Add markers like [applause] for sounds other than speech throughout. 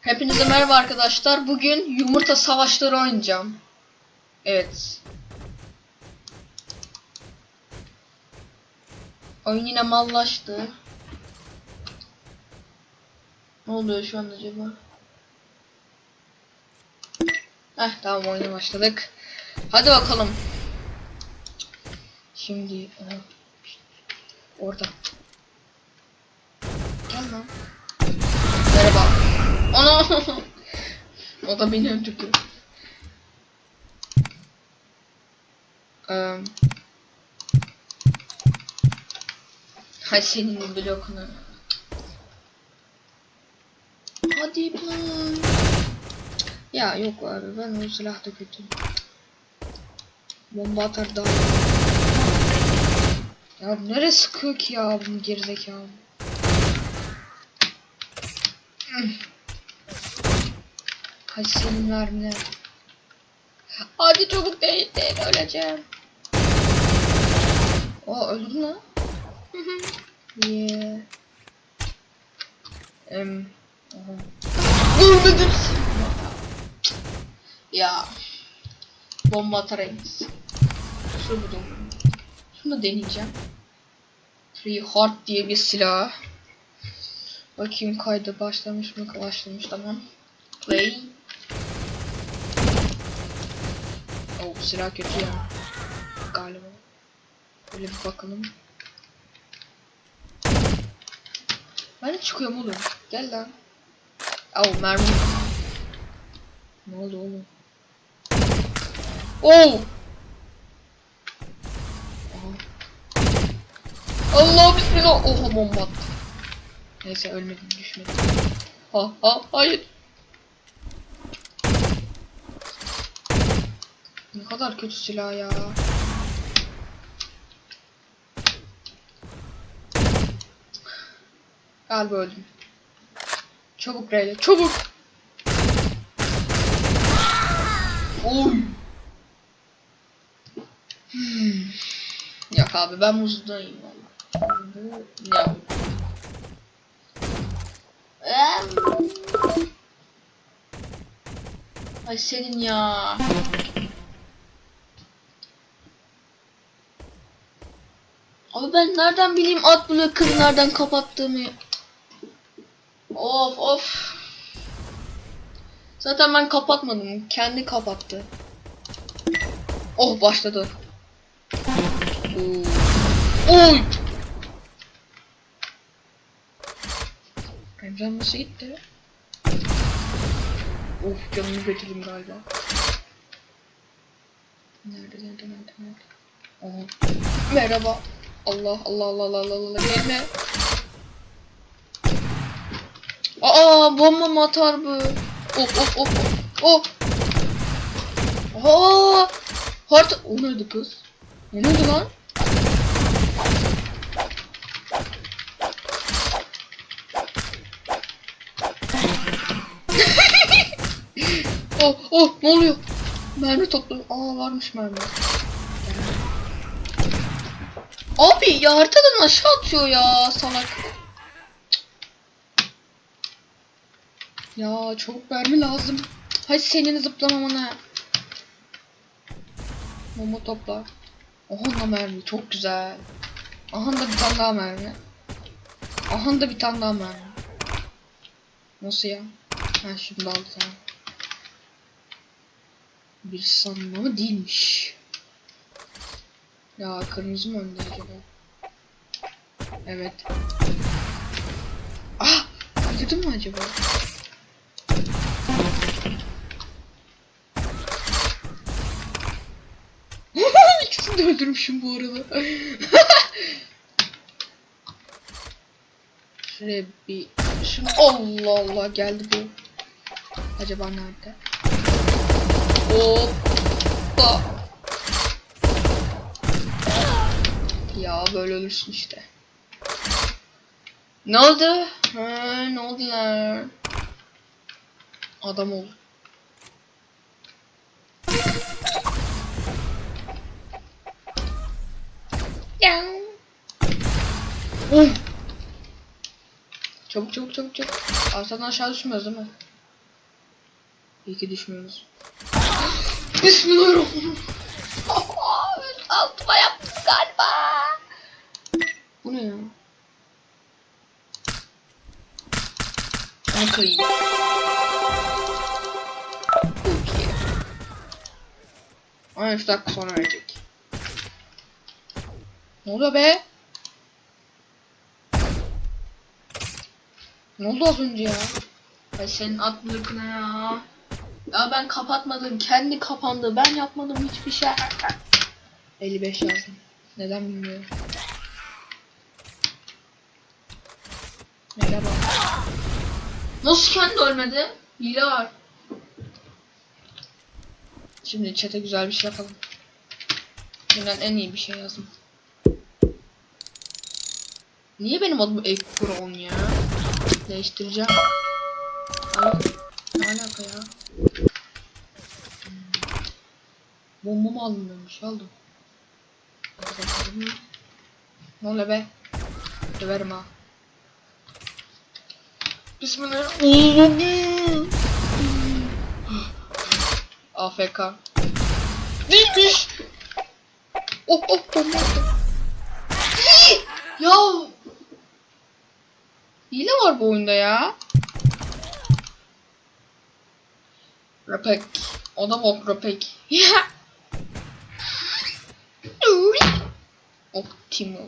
Hepinize merhaba arkadaşlar. Bugün yumurta savaşları oynayacağım. Evet. Oyun yine mallaştı. Ne oluyor şu an acaba? Heh tamam oyuna başladık. Hadi bakalım. Şimdi aha. orada. Gel lan. Merhaba. Ana! [laughs] o da beni öldürdü. Eee Hay senin blokunu. Hadi lan. Ya yok abi ben o silah da kötü. Bomba atar daha. Ya nereye sıkıyor ki ya bu gerizekalı? Hadi senin mermine. Hadi çabuk değil değil öleceğim. Aa öldün lan. yeah. Em. aha. Ölmedim. ya. Bomba atarayım. Şunu buldum. Şunu deneyeceğim. Free Heart diye bir silah. Bakayım kaydı başlamış mı? Başlamış tamam. Play. Oh silah kötü ya. Galiba. Böyle bir bakalım. Ben çıkıyorum oğlum. Gel lan. Oh mermi. Ne oldu oğlum? Oh! Allah bismillah. Oha bomba attı. Neyse ölmedim düşmedim. Ha ha hayır. Ne kadar kötü silah ya. Galiba öldüm. Çabuk Reyla çabuk. Oy. Hmm. Yok abi ben muzdayım valla. Ya. Em. Ay senin ya. Abi ben nereden bileyim at blocker nereden kapattığımı. Of of. Zaten ben kapatmadım. Kendi kapattı. Oh başladı. Oy. Emre'm nasıl gitti? Of canımı götürdüm galiba. Nerede nerede nerede nerede? Aha. Merhaba. Allah Allah Allah Allah Allah Allah gelme. Aa bomba mı atar bu? Of of of of. Aa! Harita... O neydi kız? O neydi lan? [laughs] oh oh ne oluyor? Mermi toplu. Aa varmış mermi. Abi ya haritadan aşağı atıyor ya salak. Ya çok mermi lazım. Hadi senin zıplamamana. Momo topla. Aha da mermi çok güzel. Aha da bir tane daha mermi. Aha da bir tane daha mermi. Nasıl ya? Ha şimdi aldı tamam. Bir sanma mı değilmiş. Ya kırmızı mı önde acaba? Evet. Ah! Öldürdün mü acaba? İkisini de öldürmüşüm bu arada. [laughs] Şuraya bir... Şunu... Allah Allah geldi bu. Acaba nerede? Hoppa. Ya böyle ölürsün işte. Ne oldu? Ha, ne oldu lan? Adam ol. Çabuk çabuk çabuk çabuk. Arsadan aşağı düşmüyoruz değil mi? İyi ki düşmüyoruz. Bismillahirrahmanirrahim. Altıma yaptım galiba. Bu ne ya? Onu koyayım. Okey. 13 dakika sonra verecek. Ne oluyor be? Ne oldu az önce ya? Ay senin aklın ya. Ya ben kapatmadım. Kendi kapandı. Ben yapmadım hiçbir şey. 55 yazdım. Neden bilmiyorum. Merhaba. Nasıl kendi ölmedi? Hile var. Şimdi chat'e güzel bir şey yapalım. Bundan en iyi bir şey yazdım. Niye benim adım Ekron ya? Değiştireceğim. Aa, ne alaka ya? Bomba mı şey aldım. Ne oluyor be? Döverim ha. Bismillahirrahmanirrahim. AFK. Neymiş? Oh oh bomba. ya Hile var bu oyunda ya. Rapek. O da bok Rapek. [laughs] Optimo.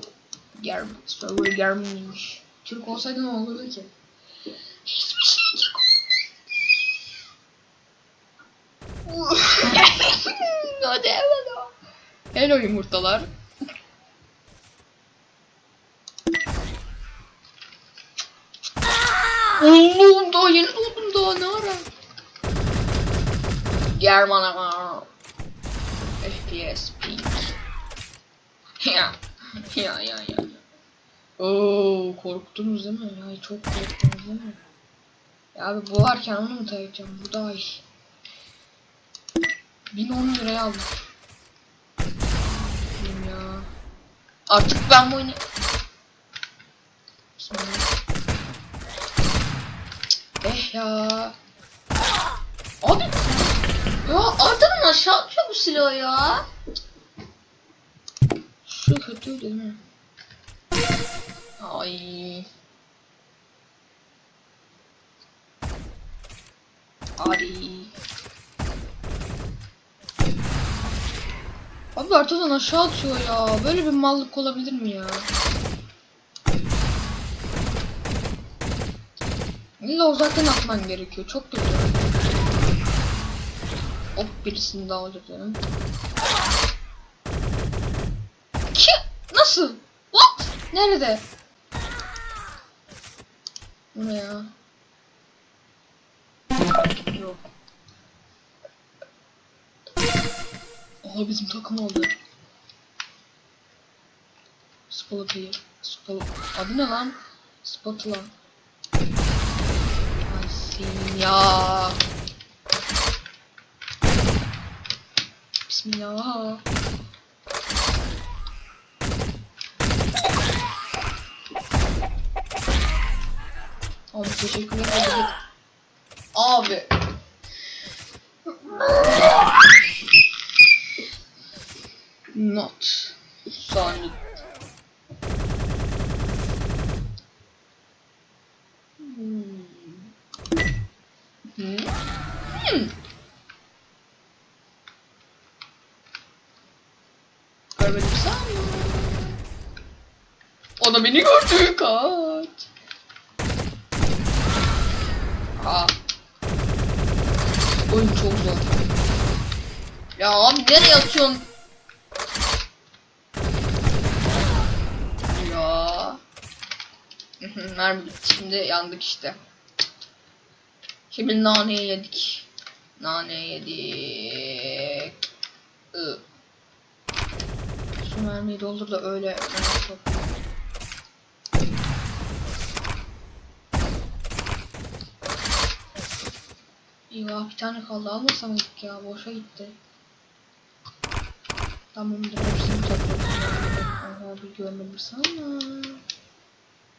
Germ. Server Germ'iymiş. Türk olsaydı ne olurdu ki? Hiçbir şey yok. [laughs] Hadi hemen o. Hello yumurtalar. Allah'ım daha yeni doğdum daha ne ara? Germana. FPS peak. [laughs] Ya. Ya ya ya. Oo korktunuz değil mi? Ya çok korktunuz değil mi? Ya abi bu varken onu mu takacağım? Bu daha iyi. 1010 liraya aldım. Ya. Artık ben bu oyunu... Bismillah. Eh ya. Abi. Ya Arda'nın aşağı atıyor bu silahı ya. Şu kötü değil mi? Ay. Abi. Abi Arda'dan aşağı atıyor ya. Böyle bir mallık olabilir mi ya? İlla uzaktan atman gerekiyor. Çok kötü. Hop birisini daha öldürdüm. Ki nasıl? What? Nerede? Bu ne ya? Yok. Oha bizim takım oldu. Spot'ı. Spot. Adı ne lan? Spot'la. Senin ya. Bismillah. Abi teşekkür ederim. Abi. Not. Saniye. Hmm. Hmm. Hmm. Görmedim sanmıyorum. O da beni gördü kaç. Aa. Oyun çok zor. Ya abi nereye atıyorsun? Ya. [laughs] Mermi. Şimdi yandık işte. Şimdi naneyi yedik. Nane yedik. Iı. Şu mermiyi doldur da öyle mermi topla. Eyvah bir tane kaldı. Almasam mıydık ya? Boşa gitti. Tamamdır. Hepsini topladım. Aha bir görmedim sanma.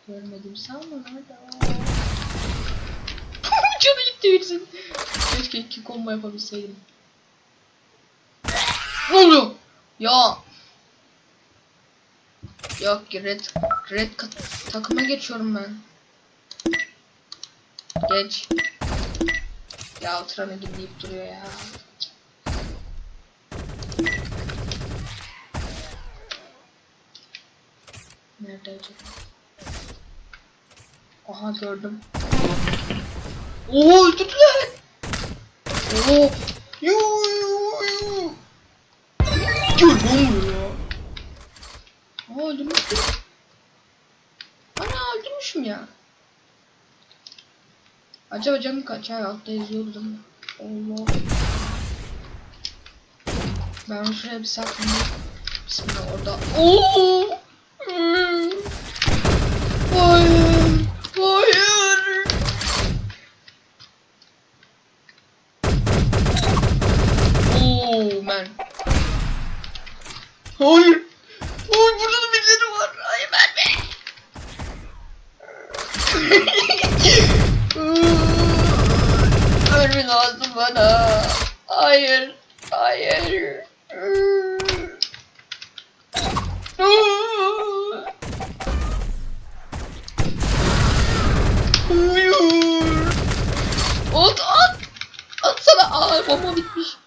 Görmedim sanma. Nerede o? [laughs] Canı gitti birisinin. Keşke iki combo yapabilseydim. Ne oluyor? Ya. Yok red red takıma geçiyorum ben. Geç. Ya Ultram'a gidip duruyor ya. Nerede acaba? Aha gördüm. Oo öldürdüler. Oo. Yu yu yu. Gör ne oluyor ya? Aa öldürmüştüm. Ana öldürmüşüm ya. Acaba canım kaç ay altta mi? Allah. Ben şuraya bir saklayayım. Bismillah orada. Oo! Hmm. Hayır. Hayır. Oo man. Hayır. Oy burada da birileri var. Hayır ben mi? Ölme lazım bana. Hayır. Hayır. Hayır. At at. At sana. Aa bomba bitmiş.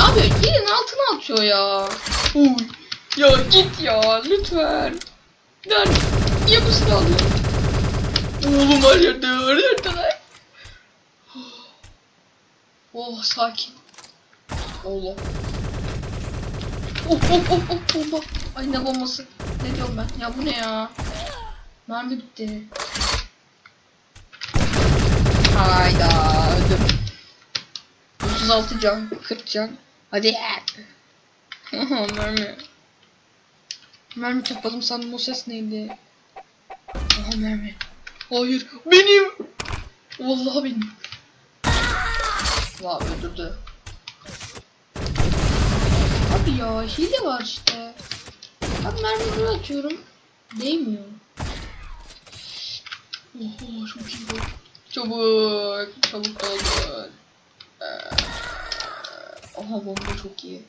Abi yerin altına atıyor ya. Uy. Ya git ya lütfen. Ben niye bu silahı alıyorum? Oğlum her yerde her yerde. [sighs] Oh sakin. Allah. Of of of of bomba. Ay ne bombası. Ne diyorum ben? Ya bu ne ya? Mermi bitti. Hayda öldüm. 36 can, 40 can. Hadi. Mermi. Mermi topladım sandım o ses neydi? Aha mermi. Hayır benim. Vallahi benim. Vay öldürdü. Abi ya hile var işte. Ben mermileri atıyorum. Değmiyor. Oho çok iyi bu. Çabuk. Çabuk doldur. Ee, Aha bomba çok iyi.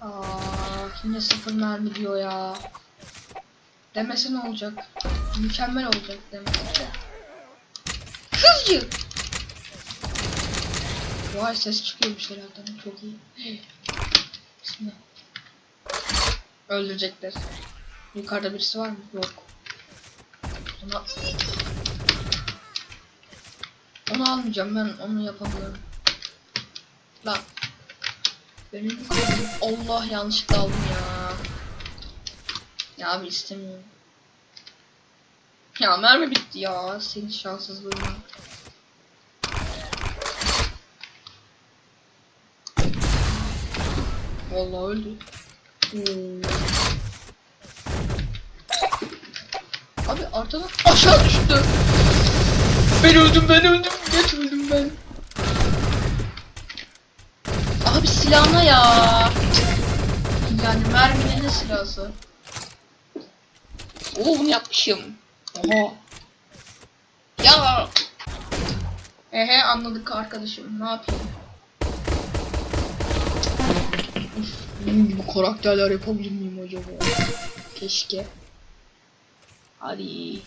Aa, yine sıfır mermi diyor ya. Demese ne olacak? Mükemmel olacak demese de. Vay ses çıkıyor bir şeylerden çok iyi. Bismillah. Öldürecekler. Yukarıda birisi var mı? Yok. Ona... Onu almayacağım ben onu yapamıyorum. Allah yanlışlıkla aldım ya. Ya abi istemiyorum. Ya mermi bitti ya. Senin şanssızlığına. Vallahi öldü. Oo. Abi arkadan aşağı düştü. Ben öldüm ben öldüm. Geç öldüm ben. Silahına ya. Yani merminin silahı? Oo bunu yapmışım. Oha. Ya. Ehe anladık arkadaşım. Ne yapayım? Uf, benim gibi karakterler yapabilir miyim acaba? Keşke. Hadi.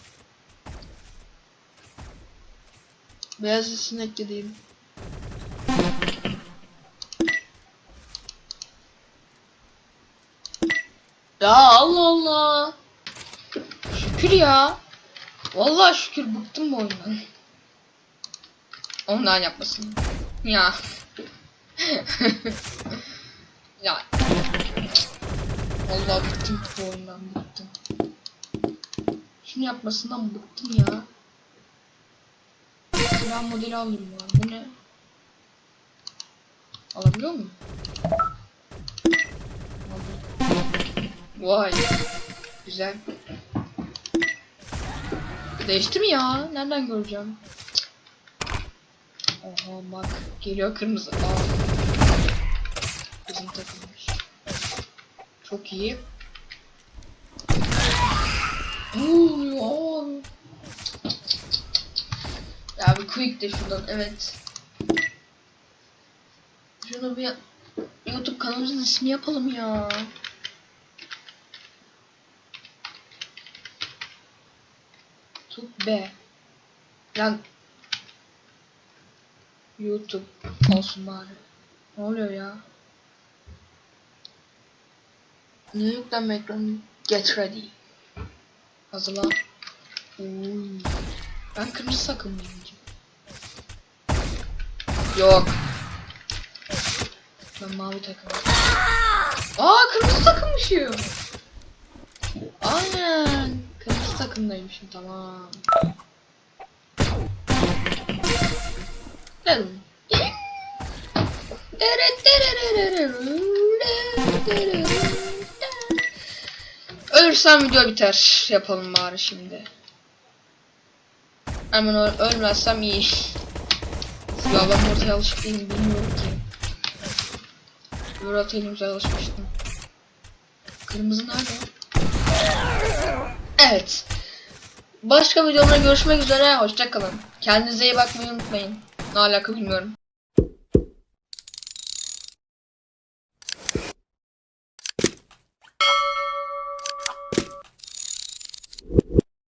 Beyaz sinek dediğim. Ya Allah Allah. Şükür ya. Vallahi şükür bıktım bu oyundan. Ondan yapmasın. Ya. [laughs] ya. Vallahi bıktım bu oyundan bıktım. Şunu yapmasından bıktım ya. Silah modeli alayım ya. Bu ne? Alabiliyor muyum? Vay. Güzel. Değişti mi ya? Nereden göreceğim? Oha bak. Geliyor kırmızı. Aa. Bizim takılmış. Çok iyi. Oo, Ya bir quick de şuradan evet. Şunu bir YouTube kanalımızın ismi yapalım ya. B. Lan YouTube olsun bari. Ne oluyor ya? Ne yüklenme ekranı? Get ready. Hazırla. Oy. Ben kırmızı takım mıyım? Yok. Ben mavi takım. Aa kırmızı takımmışım. Aynen. Takımdaymışım tamam. Ölürsem video biter. Yapalım bari şimdi. Hemen öl ölmezsem iyi. Ya ben ortaya alışık değilim bilmiyorum ki. Böyle elimize alışmıştım. Kırmızı nerede? Evet. Başka videomda görüşmek üzere. Hoşçakalın. Kendinize iyi bakmayı unutmayın. Ne alaka bilmiyorum.